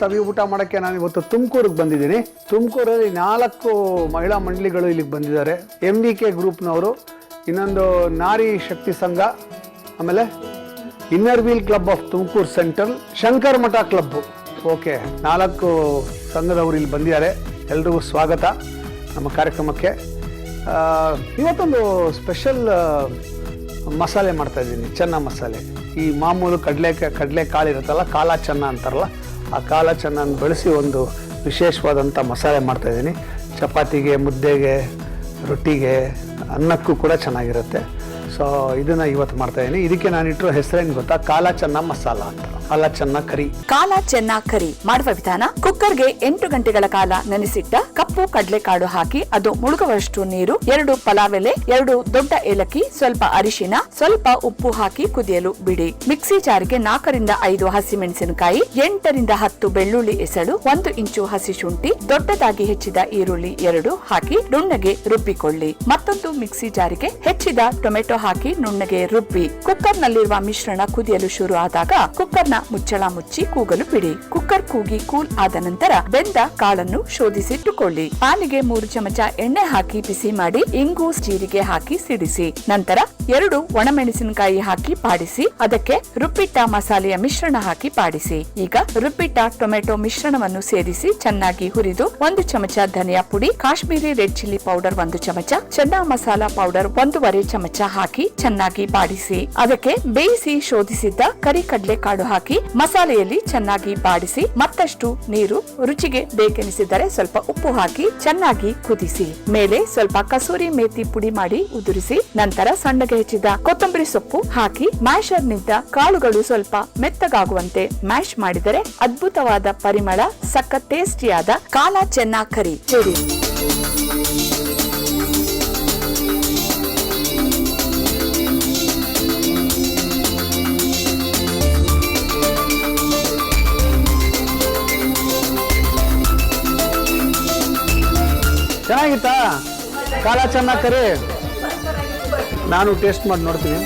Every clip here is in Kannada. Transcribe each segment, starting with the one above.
ಸವಿ ಊಟ ಮಾಡೋಕ್ಕೆ ನಾನು ಇವತ್ತು ತುಮಕೂರಿಗೆ ಬಂದಿದ್ದೀನಿ. ತುಮಕೂರಲ್ಲಿ ನಾಲ್ಕು ಮಹಿಳಾ ಮಂಡಳಿಗಳು ಇಲ್ಲಿಗೆ ಬಂದಿದ್ದಾರೆ. ಎಂ ವಿ ಕೆ ಗ್ರೂಪ್ನವರು, ಇನ್ನೊಂದು ನಾರಿ ಶಕ್ತಿ ಸಂಘ, ಆಮೇಲೆ inner wheel club of Tumakuru central Shankar Math club okay ನಾಲ್ಕು ಸಂಘದವರು ಇಲ್ಲಿ ಬಂದಿದ್ದಾರೆ. ಎಲ್ರಿಗೂ ಸ್ವಾಗತ ನಮ್ಮ ಕಾರ್ಯಕ್ರಮಕ್ಕೆ. ಇವತ್ತೊಂದು ಸ್ಪೆಷಲ್ ಮಸಾಲೆ ಮಾಡ್ತಾ ಇದ್ದೀನಿ, ಚೆನ್ನ ಮಸಾಲೆ. ಈ ಮಾಮೂಲು ಕಡಲೆ ಕಡಲೆ ಕಾಳು ಇರುತ್ತಲ್ಲ ಕಾಲ ಚೆನ್ನ ಅಂತಾರಲ್ಲ ಆ ಕಾಲ ಬೆಳೆಸಿ ಬಳಸಿ ಒಂದು ವಿಶೇಷವಾದಂಥ ಮಸಾಲೆ ಮಾಡ್ತಾಯಿದ್ದೀನಿ ಚಪಾತಿಗೆ ಮುದ್ದೆಗೆ ರೊಟ್ಟಿಗೆ ಅನ್ನಕ್ಕೂ ಕೂಡ ಚೆನ್ನಾಗಿರುತ್ತೆ. ಸೊ ಇದನ್ನ ಇವತ್ತು ಮಾಡ್ತಾ ಇದ್ದೀನಿ ಇದಕ್ಕೆ ನಾನು ಇಟ್ಟಿರೋ ಹೆಸರೇನು ಗೊತ್ತಾ? ಕಾಲ ಚೆನ್ನ ಮಸಾಲ ಅಂತ. ಕಾಲ ಚೆನ್ನ ಕರಿ. ಕಾಲ ಚೆನ್ನ ಕರಿ ಮಾಡುವ ವಿಧಾನ ಕುಕ್ಕರ್ಗೆ ಎಂಟು ಗಂಟೆಗಳ ಕಾಲ ನೆನೆಸಿಟ್ಟ ಕಪ್ಪು ಕಡಲೆಕಾಳು ಹಾಕಿ ಅದು ಮುಳುಗುವಷ್ಟು ನೀರು, ಎರಡು ಎಲೆ ಎರಡು ದೊಡ್ಡ ಏಲಕ್ಕಿ, ಸ್ವಲ್ಪ ಅರಿಶಿನ, ಸ್ವಲ್ಪ ಉಪ್ಪು ಹಾಕಿ ಕುದಿಯಲು ಬಿಡಿ. ಮಿಕ್ಸಿ ಜಾರಿಗೆ ನಾಲ್ಕರಿಂದ ಐದು ಹಸಿಮೆಣಸಿನಕಾಯಿ, ಎಂಟರಿಂದ ಹತ್ತು ಬೆಳ್ಳುಳ್ಳಿ ಎಸಳು, ಒಂದು ಇಂಚು ಹಸಿ ಶುಂಠಿ, ದೊಡ್ಡದಾಗಿ ಹೆಚ್ಚಿದ ಈರುಳ್ಳಿ ಎರಡು ಹಾಕಿ ನುಣ್ಣಗೆ ರುಬ್ಬಿಕೊಳ್ಳಿ. ಮತ್ತೊಂದು ಮಿಕ್ಸಿ ಜಾರಿಗೆ ಹೆಚ್ಚಿದ ಟೊಮೆಟೊ ನುಣ್ಣಗೆ ರುಬ್ಬಿ ಕುಕ್ಕರ್ ನಲ್ಲಿರುವ ಮಿಶ್ರಣ ಕುದಿಯಲು ಶುರು ಆದಾಗ ಕುಕ್ಕರ್ನ ಮುಚ್ಚಳ ಮುಚ್ಚಿ ಕೂಗಲು ಬಿಡಿ. ಕುಕ್ಕರ್ ಕೂಗಿ ಕೂಲ್ ಆದ ನಂತರ ಬೆಂದ ಕಾಳನ್ನು ಶೋಧಿಸಿಟ್ಟುಕೊಳ್ಳಿ. ಪಾನಿಗೆ ಮೂರು ಚಮಚ ಎಣ್ಣೆ ಹಾಕಿ ಬಿಸಿ ಮಾಡಿ ಇಂಗು ಜೀರಿಗೆ ಹಾಕಿ ಸಿಡಿಸಿ. ನಂತರ ಎರಡು ಒಣಮೆಣಸಿನಕಾಯಿ ಹಾಕಿ ಪಾಡಿಸಿ. ಅದಕ್ಕೆ ರುಬ್ಬಿಟ್ಟ ಮಸಾಲೆಯ ಮಿಶ್ರಣ ಹಾಕಿ ಪಾಡಿಸಿ. ಈಗ ರುಬ್ಬಿಟ್ಟ ಟೊಮೆಟೊ ಮಿಶ್ರಣವನ್ನು ಸೇರಿಸಿ ಚೆನ್ನಾಗಿ ಹುರಿದು ಒಂದು ಚಮಚ ಧನಿಯಾ ಪುಡಿ, ಕಾಶ್ಮೀರಿ ರೆಡ್ ಚಿಲ್ಲಿ ಪೌಡರ್ ಒಂದು ಚಮಚ, ಚೆನ್ನ ಮಸಾಲಾ ಪೌಡರ್ ಒಂದೂವರೆ ಚಮಚ ಹಾಕಿ ಚೆನ್ನಾಗಿ ಬಾಡಿಸಿ. ಅದಕ್ಕೆ ಬೇಯಿಸಿ ಶೋಧಿಸಿದ್ದ ಕರಿ ಕಡಲೆ ಕಾಳು ಹಾಕಿ, ಮಸಾಲೆಯಲ್ಲಿ ಚೆನ್ನಾಗಿ ಬಾಡಿಸಿ, ಮತ್ತಷ್ಟು ನೀರು, ರುಚಿಗೆ ಬೇಕೆನಿಸಿದರೆ ಸ್ವಲ್ಪ ಉಪ್ಪು ಹಾಕಿ, ಚೆನ್ನಾಗಿ ಕುದಿಸಿ. ಮೇಲೆ ಸ್ವಲ್ಪ ಕಸೂರಿ ಮೇಥಿ ಪುಡಿ ಮಾಡಿ ಉದುರಿಸಿ, ನಂತರ ಸಣ್ಣಗೆ ಹೆಚ್ಚಿದ ಕೊತ್ತಂಬರಿ ಸೊಪ್ಪು ಹಾಕಿ ಮ್ಯಾಶರ್ನಿಂದ ಕಾಳುಗಳು ಸ್ವಲ್ಪ ಮೆತ್ತಗಾಗುವಂತೆ ಮ್ಯಾಶ್ ಮಾಡಿದರೆ ಅದ್ಭುತವಾದ ಪರಿಮಳ, ಸಖತ್ ಟೇಸ್ಟಿಯಾದ ಕಾಲ ಚೆನ್ನಾಗಿ ಕರಿ. ಚೆನ್ನಾಗಿತ್ತಾ? ಕಾಲ ಚೆನ್ನಾಗಿ ಕರಿ. ನಾನು ಟೇಸ್ಟ್ ಮಾಡಿ ನೋಡ್ತೀನಿ.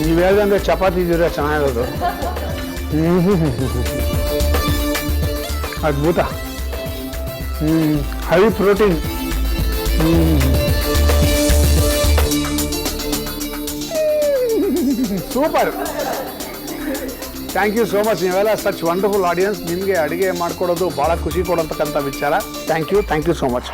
ನೀವು ಹೇಳ್ದಂಗೆ ಚಪಾತಿ ಇದ್ದೀರ ಚೆನ್ನಾಗಿರೋದು. ಅದ್ಭುತ. ಹ್ಞೂ high protein. Super. Thank you so much ನೀವೆಲ್ಲ ಸಚ್ ವಂಡರ್ಫುಲ್ ಆಡಿಯನ್ಸ್ ನಿಮಗೆ ಅಡುಗೆ ಮಾಡಿಕೊಡೋದು ಭಾಳ ಖುಷಿ ಕೊಡೋಂತಕ್ಕಂಥ ವಿಚಾರ. Thank you thank you so much